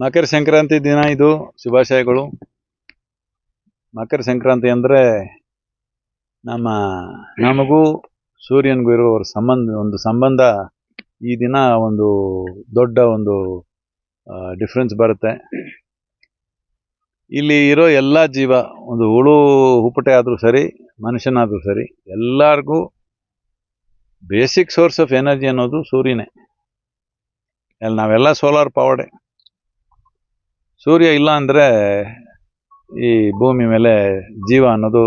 ಮಕರ ಸಂಕ್ರಾಂತಿ ದಿನ ಇದು. ಶುಭಾಶಯಗಳು. ಮಕರ ಸಂಕ್ರಾಂತಿ ಅಂದರೆ ನಮ್ಮ ನಮಗೂ ಸೂರ್ಯನಿಗೂ ಇರುವ ಸಂಬಂಧ, ಒಂದು ಸಂಬಂಧ ಈ ದಿನ ಒಂದು ದೊಡ್ಡ ಒಂದು ಡಿಫ್ರೆನ್ಸ್ ಬರುತ್ತೆ. ಇಲ್ಲಿ ಇರೋ ಎಲ್ಲ ಜೀವ, ಒಂದು ಹುಳು ಹುಪ್ಪಟೆ ಆದರೂ ಸರಿ, ಮನುಷ್ಯನಾದರೂ ಸರಿ, ಎಲ್ಲರಿಗೂ ಬೇಸಿಕ್ ಸೋರ್ಸ್ ಆಫ್ ಎನರ್ಜಿ ಅನ್ನೋದು ಸೂರ್ಯನೇ. ಅಲ್ಲಿ ನಾವೆಲ್ಲ ಸೋಲಾರ್ ಪವರ್ಡೆ ಸೂರ್ಯ ಇಲ್ಲ ಅಂದರೆ ಈ ಭೂಮಿ ಮೇಲೆ ಜೀವ ಅನ್ನೋದು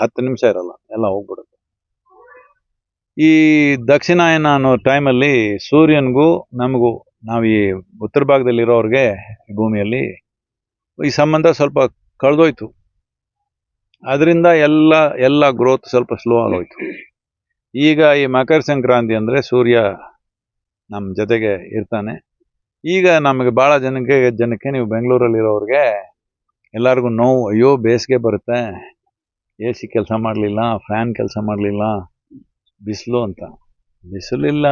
ಹತ್ತು ನಿಮಿಷ ಇರಲ್ಲ, ಎಲ್ಲ ಹೋಗ್ಬಿಡುತ್ತೆ. ಈ ದಕ್ಷಿಣಾಯನ ಅನ್ನೋ ಟೈಮಲ್ಲಿ ಸೂರ್ಯನಿಗೂ ನಮಗೂ ನಾವು ಈ ಉತ್ತರ ಭಾಗದಲ್ಲಿರೋರಿಗೆ ಭೂಮಿಯಲ್ಲಿ ಈ ಸಂಬಂಧ ಸ್ವಲ್ಪ ಕಳೆದೋಯ್ತು. ಅದರಿಂದ ಎಲ್ಲ ಎಲ್ಲ ಗ್ರೋತ್ ಸ್ವಲ್ಪ ಸ್ಲೋ ಆಗೋಯ್ತು. ಈಗ ಈ ಮಕರ ಸಂಕ್ರಾಂತಿ ಅಂದರೆ ಸೂರ್ಯ ನಮ್ಮ ಜೊತೆಗೆ ಇರ್ತಾನೆ. ಈಗ ನಮಗೆ ಭಾಳ ಜನಕ್ಕೆ ಜನಕ್ಕೆ ನೀವು ಬೆಂಗಳೂರಲ್ಲಿರೋರಿಗೆ ಎಲ್ಲರಿಗೂ ನೋವು, ಅಯ್ಯೋ, ಬೇಸಿಗೆ ಬರುತ್ತೆ. ಎ ಸಿ ಕೆಲಸ ಮಾಡಲಿಲ್ಲ, ಫ್ಯಾನ್ ಕೆಲಸ ಮಾಡಲಿಲ್ಲ, ಬಿಸಿಲು ಅಂತ. ಬಿಸಿಲಿಲ್ಲ,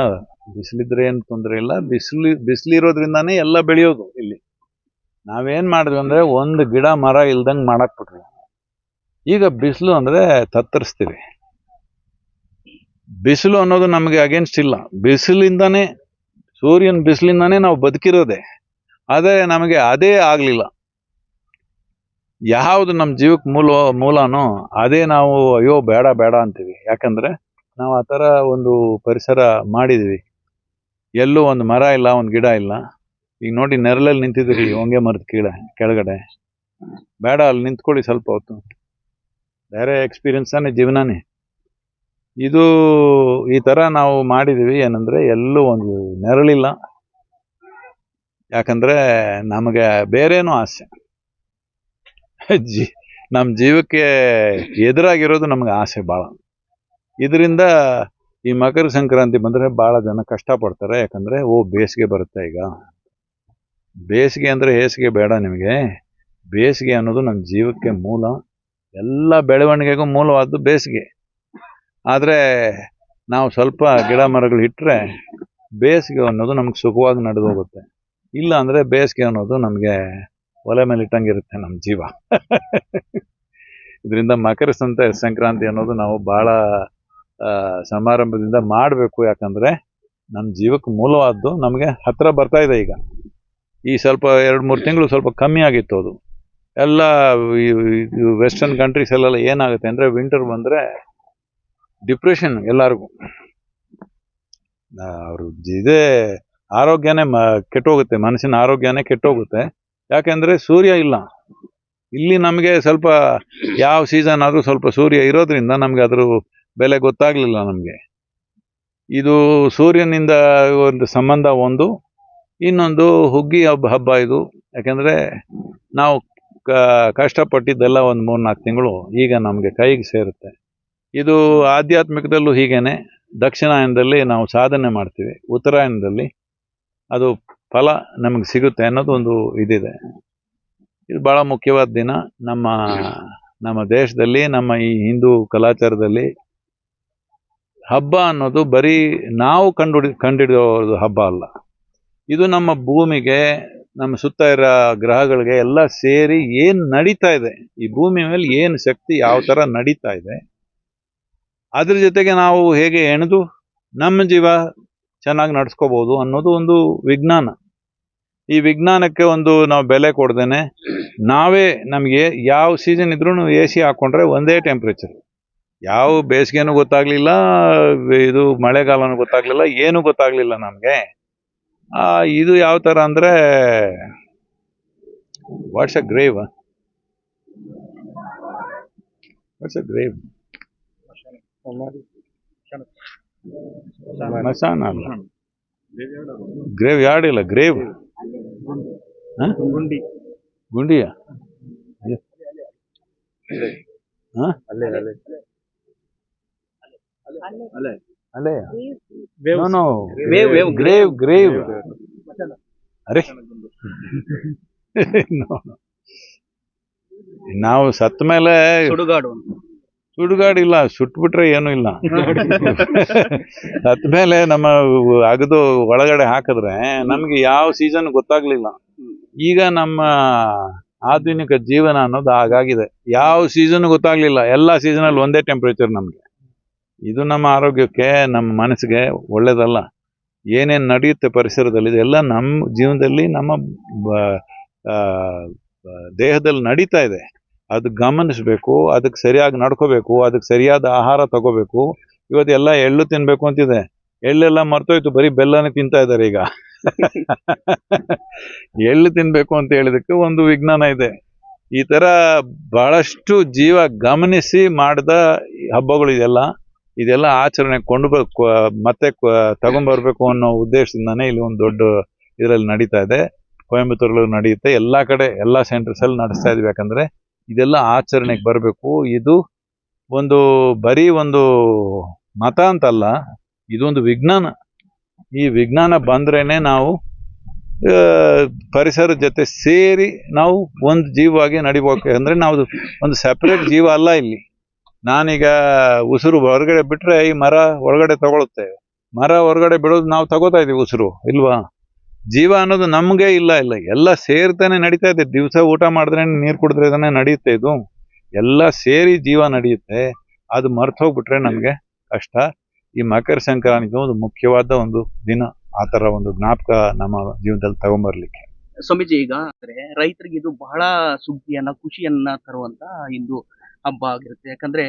ಬಿಸಿಲಿದ್ರೆ ಏನು ತೊಂದರೆ ಇಲ್ಲ. ಬಿಸಿಲು, ಬಿಸಿಲಿರೋದ್ರಿಂದಾನೇ ಎಲ್ಲ ಬೆಳೆಯೋದು ಇಲ್ಲಿ. ನಾವೇನು ಮಾಡಿದ್ವಿ ಅಂದರೆ ಒಂದು ಗಿಡ ಮರ ಇಲ್ದಂಗೆ ಮಾಡಾಕ್ಬಿಟ್ವಿ ಈಗ ಬಿಸಿಲು ಅಂದರೆ ತತ್ತರಿಸ್ತೀವಿ. ಬಿಸಿಲು ಅನ್ನೋದು ನಮಗೆ ಅಗೇನ್ಸ್ಟ್ ಇಲ್ಲ. ಬಿಸಿಲಿಂದಾನೇ ಸೂರ್ಯನ ಬಿಸಿಲಿಂದಾನೇ ನಾವು ಬದುಕಿರೋದೆ. ಆದರೆ ನಮಗೆ ಅದೇ ಆಗಲಿಲ್ಲ. ಯಾವುದು ನಮ್ಮ ಜೀವಕ್ಕೆ ಮೂಲ, ಮೂಲನೋ ಅದೇ ನಾವು ಅಯ್ಯೋ ಬೇಡ ಬೇಡ ಅಂತೀವಿ. ಯಾಕಂದರೆ ನಾವು ಆ ಥರ ಒಂದು ಪರಿಸರ ಮಾಡಿದ್ವಿ ಎಲ್ಲೂ ಒಂದು ಮರ ಇಲ್ಲ, ಒಂದು ಗಿಡ ಇಲ್ಲ. ಈಗ ನೋಡಿ ನೆರಳಲ್ಲಿ ನಿಂತಿದ್ದೀರಿ, ಹೊಂಗೆ ಮರದ ಕೀಳ, ಕೆಳಗಡೆ. ಬೇಡ, ಅಲ್ಲಿ ನಿಂತ್ಕೊಳ್ಳಿ ಸ್ವಲ್ಪ ಹೊತ್ತು. ಬೇರೆ ಎಕ್ಸ್ಪೀರಿಯನ್ಸಾನೇ ಜೀವನನೇ. ಇದು ಈ ಥರ ನಾವು ಮಾಡಿದ್ದೀವಿ ಏನಂದರೆ ಎಲ್ಲೂ ಒಂದು ನೆರಳಿಲ್ಲ. ಯಾಕಂದರೆ ನಮಗೆ ಬೇರೇನೂ ಆಸೆ. ಜಿ ನಮ್ಮ ಜೀವಕ್ಕೆ ಎದುರಾಗಿರೋದು ನಮಗೆ ಆಸೆ ಭಾಳ. ಇದರಿಂದ ಈ ಮಕರ ಸಂಕ್ರಾಂತಿ ಬಂದರೆ ಭಾಳ ಜನ ಕಷ್ಟಪಡ್ತಾರೆ. ಯಾಕಂದರೆ, ಓ, ಬೇಸಿಗೆ ಬರುತ್ತೆ ಈಗ. ಬೇಸಿಗೆ ಅಂದರೆ ಹೇಸಿಗೆ ಬೇಡ ನಿಮಗೆ. ಬೇಸಿಗೆ ಅನ್ನೋದು ನಮ್ಮ ಜೀವಕ್ಕೆ ಮೂಲ. ಎಲ್ಲ ಬೆಳವಣಿಗೆಗೂ ಮೂಲವಾದ್ದು ಬೇಸಿಗೆ. ಆದರೆ ನಾವು ಸ್ವಲ್ಪ ಗಿಡ ಮರಗಳು ಇಟ್ಟರೆ ಬೇಸಿಗೆ ಅನ್ನೋದು ನಮ್ಗೆ ಸುಖವಾಗಿ ನಡೆದು ಹೋಗುತ್ತೆ ಇಲ್ಲ ಅಂದರೆ ಬೇಸಿಗೆ ಅನ್ನೋದು ನಮಗೆ ಒಲೆ ಮೇಲೆ ಇಟ್ಟಂಗಿರುತ್ತೆ ನಮ್ಮ ಜೀವ. ಇದರಿಂದ ಮಕರ ಸಂತೆ ಸಂಕ್ರಾಂತಿ ಅನ್ನೋದು ನಾವು ಭಾಳ ಸಮಾರಂಭದಿಂದ ಮಾಡಬೇಕು. ಯಾಕಂದರೆ ನಮ್ಮ ಜೀವಕ್ಕೆ ಮೂಲವಾದ್ದು ನಮಗೆ ಹತ್ತಿರ ಬರ್ತಾ ಇದೆ ಈಗ. ಈ ಸ್ವಲ್ಪ ಎರಡು ಮೂರು ತಿಂಗಳು ಸ್ವಲ್ಪ ಕಮ್ಮಿ ಆಗಿತ್ತು ಅದು. ಎಲ್ಲ ವೆಸ್ಟರ್ನ್ ಕಂಟ್ರೀಸ್ ಎಲ್ಲೆಲ್ಲ ಏನಾಗುತ್ತೆ ಅಂದರೆ ವಿಂಟರ್ ಬಂದರೆ ಡಿಪ್ರೆಷನ್ ಎಲ್ಲರಿಗೂ. ಅವರು ಇದೇ ಆರೋಗ್ಯನೇ ಮ, ಕೆಟ್ಟೋಗುತ್ತೆ. ಮನಸ್ಸಿನ ಆರೋಗ್ಯನೇ ಕೆಟ್ಟೋಗುತ್ತೆ. ಯಾಕೆಂದರೆ ಸೂರ್ಯ ಇಲ್ಲ. ಇಲ್ಲಿ ನಮಗೆ ಸ್ವಲ್ಪ ಯಾವ ಸೀಸನ್ ಆದರೂ ಸ್ವಲ್ಪ ಸೂರ್ಯ ಇರೋದ್ರಿಂದ ನಮಗೆ ಅದ್ರ ಬೆಲೆ ಗೊತ್ತಾಗಲಿಲ್ಲ ನಮಗೆ. ಇದು ಸೂರ್ಯನಿಂದ ಒಂದು ಸಂಬಂಧ ಒಂದು, ಇನ್ನೊಂದು ಹುಗ್ಗಿ ಹಬ್ಬ ಹಬ್ಬ ಇದು. ಯಾಕೆಂದರೆ ನಾವು ಕಷ್ಟಪಟ್ಟಿದ್ದೆಲ್ಲ ಒಂದು ಮೂರು ನಾಲ್ಕು ತಿಂಗಳು ಈಗ ನಮಗೆ ಕೈಗೆ ಸೇರುತ್ತೆ. ಇದು ಆಧ್ಯಾತ್ಮಿಕದಲ್ಲೂ ಹೀಗೇನೆ. ದಕ್ಷಿಣಾಯನದಲ್ಲಿ ನಾವು ಸಾಧನೆ ಮಾಡ್ತೀವಿ. ಉತ್ತರಾಯಣದಲ್ಲಿ ಅದು ಫಲ ನಮಗೆ ಸಿಗುತ್ತೆ ಅನ್ನೋದು ಒಂದು ಇದಿದೆ. ಇದು ಭಾಳ ಮುಖ್ಯವಾದ ದಿನ. ನಮ್ಮ ನಮ್ಮ ದೇಶದಲ್ಲಿ, ನಮ್ಮ ಈ ಹಿಂದೂ ಕಲಾಚಾರದಲ್ಲಿ ಹಬ್ಬ ಅನ್ನೋದು ಬರೀ ನಾವು ಕಂಡು ಕಂಡಿಡಿಯೋದು ಹಬ್ಬ ಅಲ್ಲ. ಇದು ನಮ್ಮ ಭೂಮಿಗೆ, ನಮ್ಮ ಸುತ್ತ ಇರೋ ಗ್ರಹಗಳಿಗೆ ಎಲ್ಲ ಸೇರಿ ಏನು ನಡೀತಾ ಇದೆ? ಈ ಭೂಮಿ ಮೇಲೆ ಏನು ಶಕ್ತಿ ಯಾವ ಥರ ನಡೀತಾ ಇದೆ? ಅದ್ರ ಜೊತೆಗೆ ನಾವು ಹೇಗೆ ಹೆಣೆದು ನಮ್ಮ ಜೀವ ಚೆನ್ನಾಗಿ ನಡೆಸ್ಕೋಬೋದು ಅನ್ನೋದು ಒಂದು ವಿಜ್ಞಾನ. ಈ ವಿಜ್ಞಾನಕ್ಕೆ ಒಂದು ನಾವು ಬೆಲೆ ಕೊಡ್ದೇನೆ ನಾವೇ ನಮಗೆ ಯಾವ ಸೀಸನ್ ಇದ್ರೂ ಎ ಸಿ ಹಾಕ್ಕೊಂಡ್ರೆ ಒಂದೇ ಟೆಂಪ್ರೇಚರ್ ಯಾವ ಬೇಸಿಗೆನೂ ಗೊತ್ತಾಗಲಿಲ್ಲ, ಇದು ಮಳೆಗಾಲನೂ ಗೊತ್ತಾಗಲಿಲ್ಲ, ಏನೂ ಗೊತ್ತಾಗಲಿಲ್ಲ ನಮಗೆ. ಇದು ಯಾವ ಥರ ಅಂದರೆ what's a grave what's a grave ಮಸಾನ ಅಲ್ಲ ಗ್ರೇವ್ ಯಾರ್ಡ್ ಇಲ್ಲ ಗ್ರೇವ್ ಗುಂಡಿ. ಗುಂಡಿಯ? ಹಾಂ ಅಲ್ಲೇ. ಅಲ್ಲೇ ಅಲ್ಲೇ. ಅಲ್ಲೇ. Waves. No no Wave, wave, grave grave ಅರೆ. No, no. ನಾವು ಸತ್ತ ಮೇಲೆ ಸುಡುಗಾಡು ಸುಡುಗಾಡಿಲ್ಲ ಸುಟ್ಬಿಟ್ರೆ ಏನೂ ಇಲ್ಲ. ಮೇಲೆ ನಮ್ಮ ಅಗದು ಒಳಗಡೆ ಹಾಕಿದ್ರೆ ನಮ್ಗೆ ಯಾವ ಸೀಸನ್ ಗೊತ್ತಾಗ್ಲಿಲ್ಲ. ಈಗ ನಮ್ಮ ಆಧುನಿಕ ಜೀವನ ಅನ್ನೋದು ಹಾಗಾಗಿದೆ. ಯಾವ ಸೀಸನ್ ಗೊತ್ತಾಗ್ಲಿಲ್ಲ. ಎಲ್ಲ ಸೀಸನಲ್ಲಿ ಒಂದೇ ಟೆಂಪ್ರೇಚರ್ ನಮಗೆ. ಇದು ನಮ್ಮ ಆರೋಗ್ಯಕ್ಕೆ ನಮ್ಮ ಮನಸ್ಸಿಗೆ ಒಳ್ಳೇದಲ್ಲ. ಏನೇನು ನಡೆಯುತ್ತೆ ಪರಿಸರದಲ್ಲಿ ಇದೆಲ್ಲ ನಮ್ಮ ಜೀವನದಲ್ಲಿ ನಮ್ಮ ದೇಹದಲ್ಲಿ ನಡೀತಾ ಇದೆ. ಅದು ಗಮನಿಸಬೇಕು, ಅದಕ್ಕೆ ಸರಿಯಾಗಿ ನಡ್ಕೋಬೇಕು, ಅದಕ್ಕೆ ಸರಿಯಾದ ಆಹಾರ ತಗೋಬೇಕು. ಇವತ್ತೆಲ್ಲ ಎಳ್ಳು ತಿನ್ಬೇಕು ಅಂತಿದೆ. ಎಳ್ಳೆಲ್ಲ ಮರ್ತೋಯ್ತು, ಬರೀ ಬೆಲ್ಲನೇ ತಿಂತಾ ಇದ್ದಾರೆ ಈಗ. ಎಳ್ಳು ತಿನ್ಬೇಕು ಅಂತ ಹೇಳಿದಕ್ಕೆ ಒಂದು ವಿಜ್ಞಾನ ಇದೆ. ಈ ತರ ಬಹಳಷ್ಟು ಜೀವ ಗಮನಿಸಿ ಮಾಡಿದ ಹಬ್ಬಗಳು ಇದೆಲ್ಲ. ಇದೆಲ್ಲ ಆಚರಣೆ ಕೊಂಡು ಮತ್ತೆ ತಗೊಂಡ್ಬರ್ಬೇಕು ಅನ್ನೋ ಉದ್ದೇಶದಿಂದಾನೇ ಇಲ್ಲಿ ಒಂದು ದೊಡ್ಡ ಇದರಲ್ಲಿ ನಡೀತಾ ಇದೆ. ಕೊಯಂಬತ್ತೂರಲ್ಲಿ ನಡೆಯುತ್ತೆ. ಎಲ್ಲಾ ಕಡೆ, ಎಲ್ಲಾ ಸೆಂಟರ್ಸ್ ಅಲ್ಲಿ ನಡೆಸ್ತಾ ಇದ್ವಿ ಯಾಕಂದ್ರೆ ಇದೆಲ್ಲ ಆಚರಣೆಗೆ ಬರಬೇಕು. ಇದು ಒಂದು ಬರೀ ಒಂದು ಮತ ಅಂತಲ್ಲ, ಇದೊಂದು ವಿಜ್ಞಾನ. ಈ ವಿಜ್ಞಾನ ಬಂದ್ರೇ ನಾವು ಪರಿಸರ ಪರಿಸರದ ಜೊತೆ ಸೇರಿ ನಾವು ಒಂದು ಜೀವವಾಗಿ ನಡಿಬೇಕು ಅಂದ್ರೆ ನಾವು ಒಂದು ಸೆಪರೇಟ್ ಜೀವ ಅಲ್ಲ ಇಲ್ಲಿ. ನಾನೀಗ ಉಸಿರು ಹೊರಗಡೆ ಬಿಟ್ರೆ ಈ ಮರ ಹೊರಗಡೆ ತಗೊಳುತ್ತೆ ಮರ ಹೊರಗಡೆ ಬಿಡೋದು ನಾವು ತಗೋತಾ ಇದೀವಿ ಉಸಿರು, ಇಲ್ವಾ? ಜೀವ ಅನ್ನೋದು ನಮಗೆ ಇಲ್ಲ ಇಲ್ಲ. ಎಲ್ಲ ಸೇರ್ತಾನೆ ನಡೀತಾ ಇದೆ. ದಿವಸ ಊಟ ಮಾಡಿದ್ರೆ ನೀರು ಕುಡಿದ್ರೆ ತಾನೇ ನಡೆಯುತ್ತೆ ಇದು. ಎಲ್ಲ ಸೇರಿ ಜೀವ ನಡೆಯುತ್ತೆ. ಅದು ಮರ್ತು ಹೋಗ್ಬಿಟ್ರೆ ನಮಗೆ ಕಷ್ಟ. ಈ ಮಕರ ಸಂಕ್ರಾಂತಿ ಒಂದು ಮುಖ್ಯವಾದ ಒಂದು ದಿನ. ಆ ತರ ಒಂದು ಜ್ಞಾಪಕ ನಮ್ಮ ಜೀವನದಲ್ಲಿ ತಗೊಂಬರ್ಲಿಕ್ಕೆ. ಸ್ವಾಮೀಜಿ, ಈಗ ಅಂದ್ರೆ ರೈತರಿಗೆ ಇದು ಬಹಳ ಸುಗ್ಗಿಯನ್ನ ಖುಷಿಯನ್ನ ತರುವಂತ ಇಂದು ಹಬ್ಬ ಆಗಿರುತ್ತೆ. ಯಾಕಂದ್ರೆ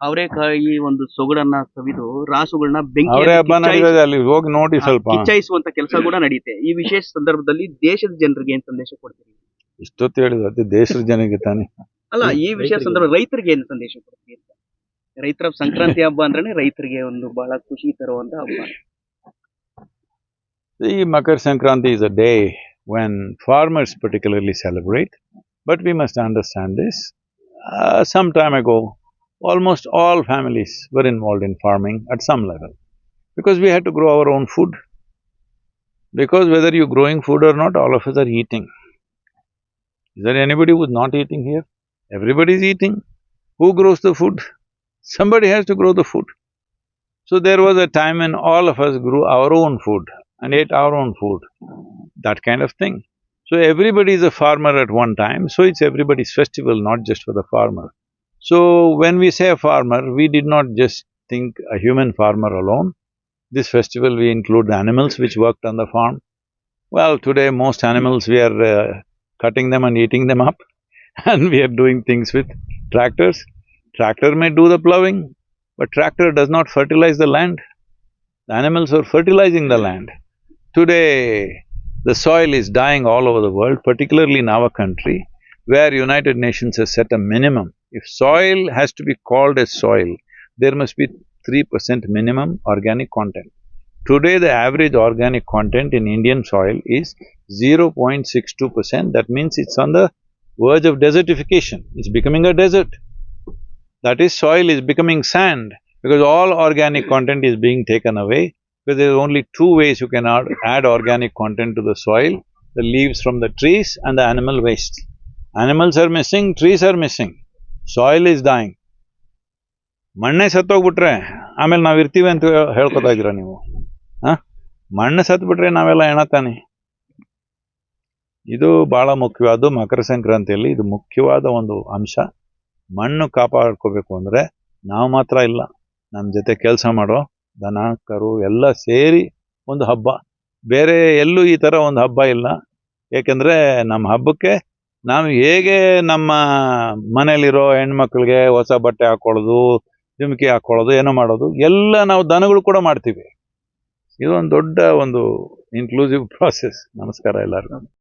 ಅವರೆಕಾಯಿ ಒಂದು ಸೊಗಡನ್ನ ಸವಿದು ರಾಸುಗಳನ್ನ ಬೆಂಕಿ ಅಲ್ಲಿ ಹೋಗಿ ನೋಡಿ ಸ್ವಲ್ಪ. ಕಿಚ್ಚಾಯಿಸುವಂತ ಕೆಲಸ ಕೂಡ ನಡೆಯುತ್ತೆ ಈ ವಿಶೇಷ ಸಂದರ್ಭದಲ್ಲಿ ದೇಶದ ಜನರಿಗೆ ಏನ್ ಸಂದೇಶ ಕೊಡ್ತೀರಿ? ಇಷ್ಟೊತ್ತು ಹೇಳಿದ್ರು ಅದೇ ದೇಶದ ಜನಕ್ಕೆ ತಾನೆ. ಅಲ್ಲ ಈ ವಿಶೇಷ ಸಂದರ್ಭ ರೈತರಿಗೆ ಏನ್ ಸಂದೇಶ ಕೊಡ್ತೀರಿ? ಅಂತ ರೈತರ ಸಂಕ್ರಾಂತಿ ಹಬ್ಬ ಅಂದ್ರೆ ರೈತರಿಗೆ ಒಂದು ಬಹಳ ಖುಷಿ ತರುವಂತ ಹಬ್ಬ. The Makar Sankranti is a day when farmers particularly celebrate, but we must understand this. Uh, some time ago, almost all families were involved in farming at some level because we had to grow our own food. Because whether you're growing food or not, all of us are eating. Is there anybody who's not eating here? Everybody's eating. Who grows the food? Somebody has to grow the food. So there was a time when all of us grew our own food and ate our own food, that kind of thing. So everybody is a farmer at one time, so it's everybody's festival, not just for the farmer. So when we say a farmer, we did not just think a human farmer alone. This festival we include the animals which worked on the farm. Well, today most animals we are uh, cutting them and eating them up and we are doing things with tractors. Tractor may do the plowing, but tractor does not fertilize the land. The animals are fertilizing the land. Today, the soil is dying all over the world, particularly in our country, where United Nations has set a minimum. If soil has to be called as soil, there must be three percent minimum organic content. Today, the average organic content in Indian soil is zero point six two percent. That means it's on the verge of desertification. It's becoming a desert. That is, soil is becoming sand because all organic content is being taken away. Because there are only two ways you can add, add organic content to the soil the leaves from the trees and the animal waste. Animals are missing, trees are missing, soil is dying ಮಣ್ಣೆ ಸತ್ತೋಗ್ಬಿಟ್ರೆ ಆಮೇಲೆ ನಾವು ಇರ್ತೀವಿ ಅಂತ ಹೇಳ್- ಹೇಳ್ಕೊತಾ ಇದ್ದೀರಾ ನೀವು? ಹಾಂ? ಮಣ್ಣು ಸತ್ಬಿಟ್ರೆ ನಾವೆಲ್ಲ ಎಣತಾನೆ ಇದು ಬಹಳ ಮುಖ್ಯವಾದ ಮಕರ ಸಂಕ್ರಾಂತಿಯಲ್ಲಿ. ಇದು ಮುಖ್ಯವಾದ ಒಂದು ಅಂಶ. ಮಣ್ಣು ಕಾಪಾಡ್ಕೋಬೇಕು ಅಂದ್ರೆ ನಾವು ಮಾತ್ರ ಇಲ್ಲ. ನಮ್ಮ ಜೊತೆ ಕೆಲಸ ಮಾಡೋ ದನ, ಕರು ಎಲ್ಲ ಸೇರಿ ಒಂದು ಹಬ್ಬ. ಬೇರೆ ಎಲ್ಲೂ ಈ ಥರ ಒಂದು ಹಬ್ಬ ಇಲ್ಲ. ಏಕೆಂದ್ರೆ ನಮ್ಮ ಹಬ್ಬಕ್ಕೆ ನಾವು ಹೇಗೆ ನಮ್ಮ ಮನೇಲಿರೋ ಹೆಣ್ಮಕ್ಳಿಗೆ ಹೊಸ ಬಟ್ಟೆ ಹಾಕೊಳ್ಳೋದು ಜುಮಕಿ ಹಾಕೊಳ್ಳೋದು, ಏನೋ ಮಾಡೋದು, ಎಲ್ಲ ನಾವು ದನಗಳು ಕೂಡ ಮಾಡ್ತೀವಿ. ಇದೊಂದು ದೊಡ್ಡ ಒಂದು ಇನ್ಕ್ಲೂಸಿವ್ ಪ್ರಾಸೆಸ್ ನಮಸ್ಕಾರ ಎಲ್ಲರಿಗೂ.